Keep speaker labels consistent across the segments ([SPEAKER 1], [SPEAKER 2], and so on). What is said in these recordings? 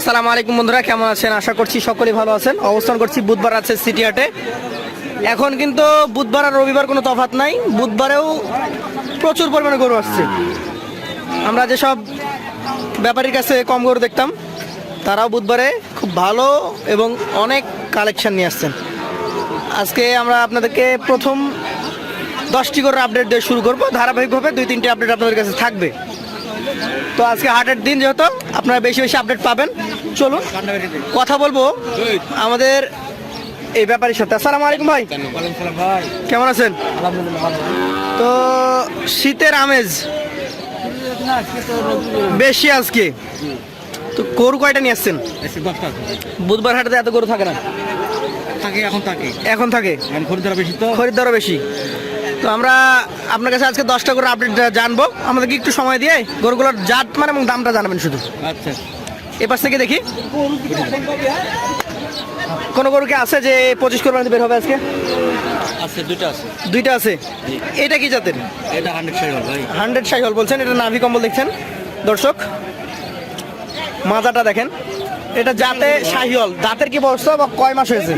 [SPEAKER 1] আসসালামু আলাইকুম বন্ধুরা, কেমন আছেন? আশা করছি সকলেই ভালো আছেন। অবস্থান করছি বুধবার আছে সিটি হাটে। এখন কিন্তু বুধবার আর রবিবার কোনো তফাৎ নাই। বুধবারেও প্রচুর পরিমাণে গরু আসছে। আমরা যেসব ব্যাপারীর কাছে কম গরু দেখতাম, তারাও বুধবারে খুব ভালো এবং অনেক কালেকশন নিয়ে আসছেন। আজকে আমরা আপনাদেরকে প্রথম দশটি করে আপডেট দিয়ে শুরু করব। ধারাবাহিকভাবে দুই তিনটি আপডেট আপনাদের কাছে থাকবে। তো আজকে হাটের দিন যেহেতু আপনারা বেশি বেশি আপডেট পাবেন। চলুন কথা বলব আমাদের এই ব্যাপারের সাথে। আসসালামু আলাইকুম ভাই। কেমন আছেন? তো শীতের আমেজ বেশি আজকে। তো গরু কয়টা নিয়ে আসছেন? বুধবার হাটে এত গরু থাকে না।
[SPEAKER 2] থাকে এখন থাকে।
[SPEAKER 1] এখন থাকে?
[SPEAKER 2] এখন খরিদ্দার বেশি তো।
[SPEAKER 1] খরিদ্দারও বেশি। তো আমরা আপনার কাছে আজকে দশটা করে আপডেট জানব। আমাদেরকে একটু সময় দিয়ে গরুগুলোর জাত মানে এবং দামটা জানাবেন শুধু।
[SPEAKER 2] আচ্ছা।
[SPEAKER 1] এপাশ থেকে দেখি। কোন গরু কি আছে যে পঁচিশ কোরবানিতে বের হবে আজকে?
[SPEAKER 2] আছে দুইটা আছে।
[SPEAKER 1] দুইটা আছে। এটা কি জাতের?
[SPEAKER 2] এটা হান্ড্রেড সাইকেল ভাই।
[SPEAKER 1] হান্ড্রেড সাইহল বলছেন এটা নাভি কম্বল দেখছেন? দর্শক মাজাটা দেখেন। এটা জাতে শাহিওল দাঁতের কি বয়সটা বা কয় মাস হয়েছে?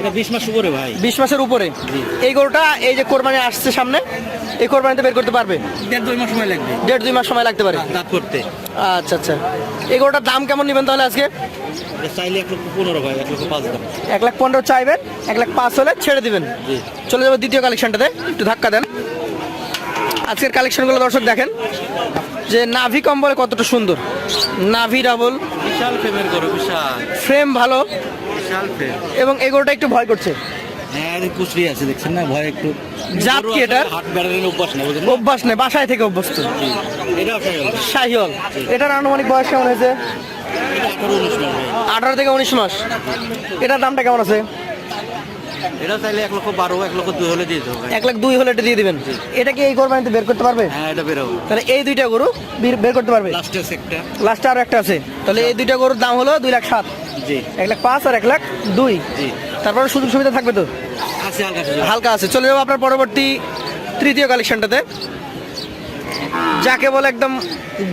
[SPEAKER 2] এটা বিশ মাস উপরে ভাই।
[SPEAKER 1] বিশ মাসের উপরে? এই গরুটা এই যে কোরবানি আসছে সামনে এই কোরবানিতে বের করতে পারবে?
[SPEAKER 2] দেড় দুই মাস সময় লাগবে।
[SPEAKER 1] দেড় দুই মাস সময় লাগতে পারে?
[SPEAKER 2] দাঁত করতে।
[SPEAKER 1] আচ্ছা আচ্ছা। এই গরুটার দাম কেমন নেবেন তাহলে আজকে?
[SPEAKER 2] চাইলে এক লক্ষ পনেরো ভাই এক লক্ষ পাঁচ দাম।
[SPEAKER 1] এক লাখ পনেরো চাইবেন এক লাখ পাঁচ হলে ছেড়ে দিবেন। চলে যাব দ্বিতীয় কালেকশনটাতে একটু ধাক্কা দেন। আজকের কালেকশনগুলো দর্শক দেখেন। যে নাভি কম্বলে কতটা সুন্দর। নাভি ডাবল
[SPEAKER 2] বিশাল ফ্রেমের বিশাল।
[SPEAKER 1] ফ্রেম ভালো।
[SPEAKER 2] বিশাল ফ্রেম
[SPEAKER 1] এবং এগোটা একটু ভয় করছে।
[SPEAKER 2] হ্যাঁ কুচরি আছে দেখছেন না? ভয় একটু।
[SPEAKER 1] জাত কি এটা?
[SPEAKER 2] হাট বেড়ানোর অভ্যাস না বুঝলেন
[SPEAKER 1] অভ্যাস নেই বাসায় থেকে অভ্যস্ত। শাহিওল। এটার আনুমানিক বয়স কেমন হয়েছে?
[SPEAKER 2] এটা আঠারো
[SPEAKER 1] থেকে উনিশ মাস। এটার দামটা কেমন আছে?
[SPEAKER 2] এটা চাইলে এক লক্ষ বারো এক লক্ষ দুই হলে দিয়ে দেবো
[SPEAKER 1] এক লাখ দুই হলে এটা দিয়ে দিবেন? এটা কি এই কোরবানিতে বের করতে পারবে?
[SPEAKER 2] হ্যাঁ এটা বেরোবো
[SPEAKER 1] তাহলে এই দুইটা গরু বের- বের করতে পারবে?
[SPEAKER 2] লাস্টের সেক্টর
[SPEAKER 1] লাস্টে আরও একটা আছে। তাহলে এই দুইটা গরুর দাম হলো দুই লাখ সাত।
[SPEAKER 2] জি।
[SPEAKER 1] এক লাখ পাঁচ আর এক লাখ দুই।
[SPEAKER 2] জি।
[SPEAKER 1] তারপরে সুযোগ সুবিধা থাকবে তো?
[SPEAKER 2] আছে হালকা
[SPEAKER 1] আছে। চলে যাব আপনার পরবর্তী তৃতীয় কালেকশনটাতে যাকে বলে একদম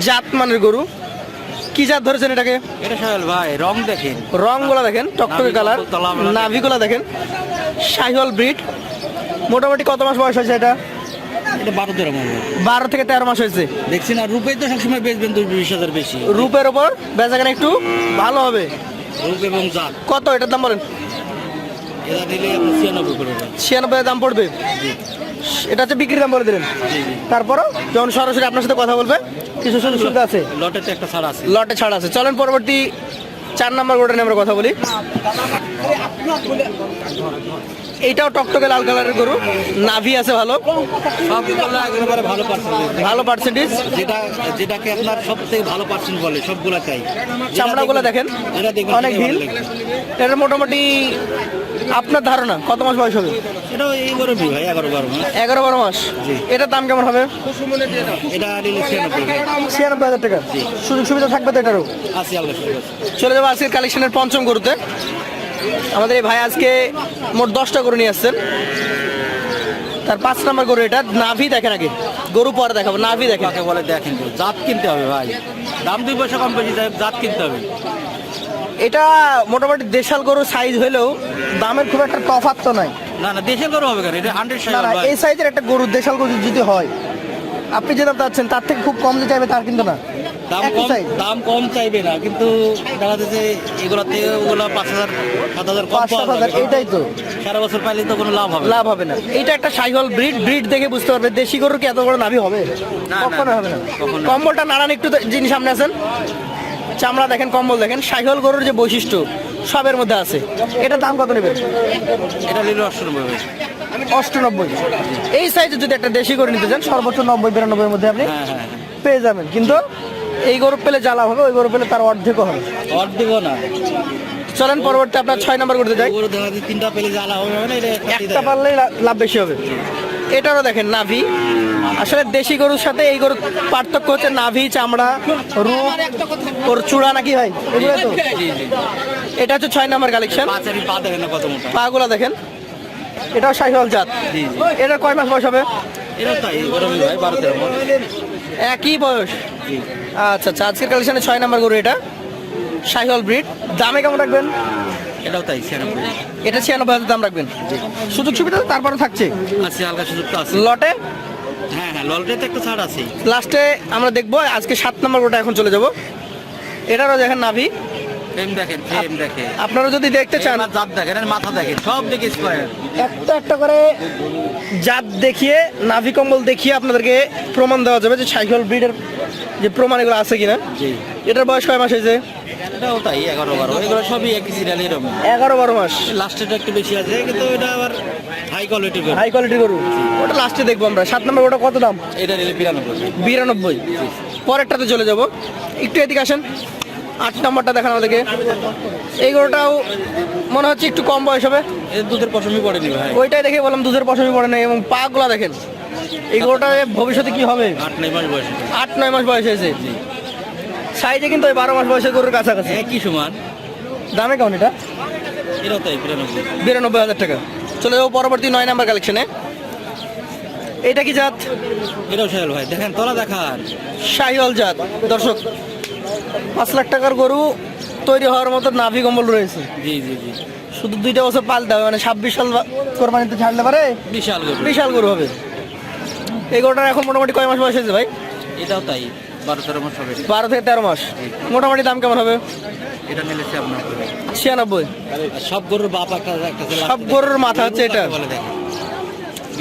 [SPEAKER 1] জাত মানের গরু। কি জাত ধরেছেন এটাকে?
[SPEAKER 2] এটা সাহেল ভাই রং দেখেন।
[SPEAKER 1] রংগুলো দেখেন টকটকে কালার। নাভিগুলো দেখেন। শাহিওয়াল ব্রিড। মোটামুটি কত মাস বয়স হয়েছে এটা?
[SPEAKER 2] এটা বারো তেরো
[SPEAKER 1] বারো থেকে তেরো মাস হয়েছে।
[SPEAKER 2] দেখছেন আর রূপে তো সবসময় বেচবেন দুই বিশ হাজার বেশি।
[SPEAKER 1] রূপের ওপর বেচাকেনা একটু ভালো হবে।
[SPEAKER 2] রূপ এবং জাত।
[SPEAKER 1] কত এটার দাম বলেন?
[SPEAKER 2] এটা ছিয়ানব্বই করে
[SPEAKER 1] ছিয়ানব্বই দাম পড়বে। এটা হচ্ছে বিক্রির দাম বলে দিলেন। তারপরও যখন সরাসরি আপনার সাথে কথা বলবে কিছু সুযোগ সুবিধা আছে?
[SPEAKER 2] লটে একটা ছাড় আছে।
[SPEAKER 1] লটে ছাড় আছে। চলেন পরবর্তী চার নম্বর গোটা নিয়ে আমরা কথা বলি। এইটাও টকটকে লাল কালারের গরু। নাভি আছে ভালো।
[SPEAKER 2] সবগুলো একেবারে ভালো পার্সেন্ট
[SPEAKER 1] ভালো পার্সেন্টেজ
[SPEAKER 2] যেটা যেটাকে আপনার সব থেকে ভালো পার্সেন্ট বলে সবগুলা চাই।
[SPEAKER 1] চামড়াগুলো দেখেন।
[SPEAKER 2] এটা
[SPEAKER 1] অনেক ঢিল এটা মোটামুটি আপনার ধারণা কত মাস বয়স হবে?
[SPEAKER 2] এই ভাই এগারো বারো মাস।
[SPEAKER 1] এগারো বারো মাস।
[SPEAKER 2] জি।
[SPEAKER 1] এটার দাম কেমন হবে?
[SPEAKER 2] এটা ছিয়ানব্বই।
[SPEAKER 1] হাজার টাকা। সুযোগ সুবিধা থাকবে তো এটারও? চলে যাব আজকের কালেকশনের পঞ্চম গরুতে। আমাদের এই ভাই আজকে মোট দশটা গরু নিয়ে আসছেন। তার পাঁচ নাম্বার গরু এটা নাভি দেখেন আগে। গরু পরে দেখাবো নাভি দেখেন।
[SPEAKER 2] কাকে বলে দেখেন তো জাত কিনতে হবে ভাই। দাম দুই পয়সা কম বেশি জাত কিনতে হবে।
[SPEAKER 1] এটা মোটামুটি দেশাল গরুর সাইজ হলেও দামের খুব একটা তফাৎ তো নাই।
[SPEAKER 2] না না দেশাল গরু হবে কেন? এটা হান্ড্রেড সাইজ
[SPEAKER 1] এই সাইজের একটা গরু দেশাল গরু যদি হয় আপনি যে দাম চাচ্ছেন তার থেকে খুব কম যে চাইবে তার কিন্তু না।
[SPEAKER 2] দাম কম দাম কম চাইবে না কিন্তু দেখা যাচ্ছে এগুলাতে ওগুলা পাঁচ হাজার সাত হাজার
[SPEAKER 1] পাঁচ সাত হাজার
[SPEAKER 2] যাবে।
[SPEAKER 1] এইটাই তো।
[SPEAKER 2] সারা বছর পাইলে তো কোনো লাভ হবে
[SPEAKER 1] লাভ হবে না। এটা একটা সাইহল ব্রিড ব্রিড দেখে বুঝতে পারবে। দেশি গরুর কি এত বড় নাভি হবে? কখনো হবে না। কম্বলটা নাড়ান একটু যিনি সামনে আছেন। চামড়া দেখেন কম্বল দেখেন। সাইহল গরুর যে বৈশিষ্ট্য সবের মধ্যে আছে। এটার দাম কত নেবেন?
[SPEAKER 2] এটা নিলে অষ্টানব্বই
[SPEAKER 1] অষ্টানব্বই। এই সাইজে যদি একটা দেশি গরু নিতে চান সর্বোচ্চ নব্বই বিরানব্বই মধ্যে আপনি
[SPEAKER 2] হ্যাঁ হ্যাঁ হ্যাঁ।
[SPEAKER 1] পেয়ে যাবেন। কিন্তু এই গরু পেলে জ্বালা হবে ওই গরু পেলে তার অর্ধেকও হবে।
[SPEAKER 2] অর দিব না।
[SPEAKER 1] চলেন পরবর্তী আপনার ছয় নম্বর করতে যাই।
[SPEAKER 2] তিনটা পেলে জ্বালা হবে একটা
[SPEAKER 1] একটা পারলেই লাভ বেশি হবে। এটারও দেখেন নাভি। আসলে দেশি গরুর সাথে এই গরুর পার্থক্য হচ্ছে নাভি চামড়া রূপ ওর চূড়া নাকি ভাই? এগুলো তো? এটা হচ্ছে ছয় নম্বর কালেকশন পাগুলা দেখেন। এটাও শাহিওয়াল জাত। এটা কয় মাস বয়স হবে?
[SPEAKER 2] এটা তাই গরমই ভাই বারো তেরো মাস।
[SPEAKER 1] একই বয়স। আচ্ছা আচ্ছা আজকের কালেকশনে ছয় নাম্বার গরু এটা। শাহিওয়াল ব্রিড। দামে কেমন রাখবেন?
[SPEAKER 2] এটাও তাই ছিয়ানব্বই।
[SPEAKER 1] এটা ছিয়ানব্বই হাজার দাম রাখবেন। সুযোগ সুবিধা তো তারপরে থাকছে।
[SPEAKER 2] আছে হালকা সুযোগ তো আছে।
[SPEAKER 1] লটে?
[SPEAKER 2] হ্যাঁ হ্যাঁ ললটে তো একটু ছাড় আছে।
[SPEAKER 1] লাস্টে আমরা দেখব আজকে সাত নম্বর গোটা এখন চলে যাব। এটারও দেখেন নাভি।
[SPEAKER 2] ফ্রেম দেখেন ফ্রেম দেখেন।
[SPEAKER 1] আপনারা যদি দেখতে চান
[SPEAKER 2] জাত দেখেন মাথা দেখেন সব দেখে স্কোয়ার
[SPEAKER 1] একটা একটা করে জাত দেখিয়ে নাভি কম্বল দেখিয়ে আপনাদেরকে প্রমাণ দেওয়া যাবে যে সাইকেল ব্রিডের যে প্রমাণ এগুলো আছে কিনা। এটার বয়স কয় মাস হয়েছে?
[SPEAKER 2] এটাও তাই এগারো বারো। এগুলো সবই একই সিরিয়াল এরকম।
[SPEAKER 1] এগারো বারো মাস।
[SPEAKER 2] লাস্টেটা একটু বেশি আছে কিন্তু এটা আবার হাই কোয়ালিটির
[SPEAKER 1] হাই কোয়ালিটি গরু। ওটা লাস্টে দেখব আমরা। সাত নম্বর ওটা কত দাম?
[SPEAKER 2] এটা নিলে বিরানব্বই।
[SPEAKER 1] বিরানব্বই। পরেরটাতে চলে যাব। একটু এদিকে আসেন। আট নম্বরটা দেখান আমাদেরকে। এই গরুটাও মনে হচ্ছে একটু কম বয়স হবে।
[SPEAKER 2] দুধের পশমই পড়েনি ভাই।
[SPEAKER 1] ওইটাই দেখে বললাম দুধের পশমি পড়ে নাই এবং পাগুলা দেখেন। এই গরুটা ভবিষ্যতে কি হবে?
[SPEAKER 2] আট নয় মাস বয়স।
[SPEAKER 1] আট নয় মাস বয়স হয়েছে। সাইজে কিন্তু ওই বারো মাস বয়সের গরুর কাছাকাছি।
[SPEAKER 2] একই সমান?
[SPEAKER 1] দামে কেমন এটা?
[SPEAKER 2] বিরানব্বই
[SPEAKER 1] হাজার টাকা। চলে যাব পরবর্তী নয় নাম্বার কালেকশনে এটা কি জাত?
[SPEAKER 2] এটাও ভাই। দেখেন তোলা দেখান।
[SPEAKER 1] শাহিওয়াল জাত। দর্শক পাঁচ লাখ টাকার গরু তৈরি হওয়ার মতো নাভি কম্বল রয়েছে।
[SPEAKER 2] জি জি জি।
[SPEAKER 1] শুধু দুইটা বছর পালতে হবে মানে ছাব্বিশ সাল কোরবানিতে ছাড়লে পারে?
[SPEAKER 2] বিশাল গরু।
[SPEAKER 1] বিশাল গরু হবে। এই গরুটার এখন মোটামুটি কয় মাস বয়স হয়েছে ভাই?
[SPEAKER 2] এটাও তাই বারো তেরো মাস হবে।
[SPEAKER 1] বারো থেকে তেরো মাস। মোটামুটি দাম কেমন হবে?
[SPEAKER 2] এটা আপনার
[SPEAKER 1] ছিয়ানব্বই।
[SPEAKER 2] সব গরুর বাপ একটা
[SPEAKER 1] সব গরুর মাথা হচ্ছে এটা।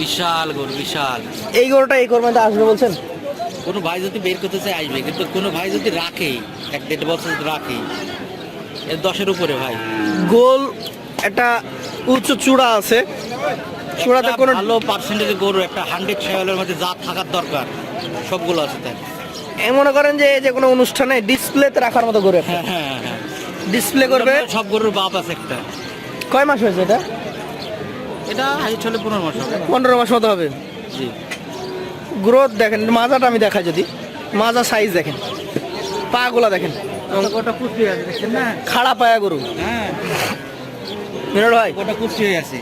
[SPEAKER 2] বিশাল গরু বিশাল।
[SPEAKER 1] এই গরুটা এই কোরবানিতে আসবে বলছেন?
[SPEAKER 2] কোনো ভাই যদি বের করতে চায় আসবে কিন্তু কোনো ভাই যদি রাখে এক দেড় বছর যদি রাখে এর দশের উপরে ভাই।
[SPEAKER 1] গোল একটা উচ্চ চূড়া আছে। চূড়াতে কোনো
[SPEAKER 2] ভালো পার্সেন্টেজের গরু একটা হান্ড্রেড শেয়ালের মধ্যে যা থাকার দরকার সবগুলো আছে তাই
[SPEAKER 1] এ মনে করেন যে যে কোনো অনুষ্ঠানে ডিসপ্লেতে রাখার মতো গরু
[SPEAKER 2] হ্যাঁ হ্যাঁ হ্যাঁ।
[SPEAKER 1] ডিসপ্লে করবে?
[SPEAKER 2] সব গরুর বাপ আছে একটা।
[SPEAKER 1] কয় মাস হয়েছে এটা?
[SPEAKER 2] এটা হাইট হলে পনেরো মাস হবে।
[SPEAKER 1] পনেরো মাস মতো হবে।
[SPEAKER 2] জি।
[SPEAKER 1] গ্রোথ দেখেন মাজাটা আমি দেখা যদি। মাজা সাইজ দেখেন। পাগুলা দেখেন। খাড়া পায়া গরু।
[SPEAKER 2] হ্যাঁ।
[SPEAKER 1] ভাই।
[SPEAKER 2] ওটা কুস্তি হয়ে আছে।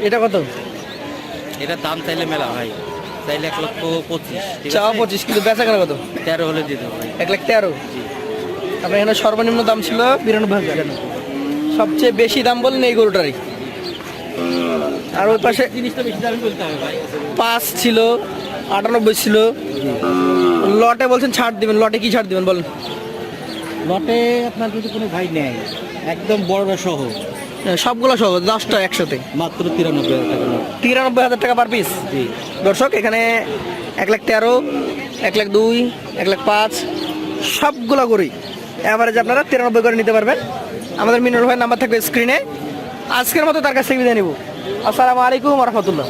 [SPEAKER 1] এটা কত?
[SPEAKER 2] এটার দাম চাইলে মেলা ভাই। চাইলে এক লক্ষ পঁচিশ।
[SPEAKER 1] চাওয়া পঁচিশ কিন্তু বেচা কেনা কত?
[SPEAKER 2] তেরো হলে দিতে হবে
[SPEAKER 1] এক লাখ তেরো? আপনার এখানে সর্বনিম্ন দাম ছিল বিরানব্বই হাজার। সবচেয়ে বেশি দাম বললেন এই গরুটারই। আর ওই পাশে
[SPEAKER 2] জিনিসটা বেশি দামি বলতে হবে ভাই।
[SPEAKER 1] পাঁচ ছিল আটানব্বই ছিল। লটে বলছেন ছাড় দিবেন লটে কি ছাড় দিবেন বলেন।
[SPEAKER 2] লটে আপনার যদি কোনো ভাই নেয় একদম বড় সহ।
[SPEAKER 1] সবগুলো সহ দশটা একসাথে।
[SPEAKER 2] মাত্র তিরানব্বই হাজার টাকা
[SPEAKER 1] তিরানব্বই হাজার টাকা পার পিস
[SPEAKER 2] জি।
[SPEAKER 1] দর্শক এখানে এক লাখ তেরো এক লাখ দুই এক লাখ পাঁচ সবগুলো করেই অ্যাভারেজ আপনারা তিরানব্বই করে নিতে পারবেন। আমাদের মিনুর ভাইয়ের নাম্বার থাকবে স্ক্রিনে আজকের মতো তার কাছ থেকে বিদায় নিব। আসসালামু আলাইকুম রহমতুল্লাহ।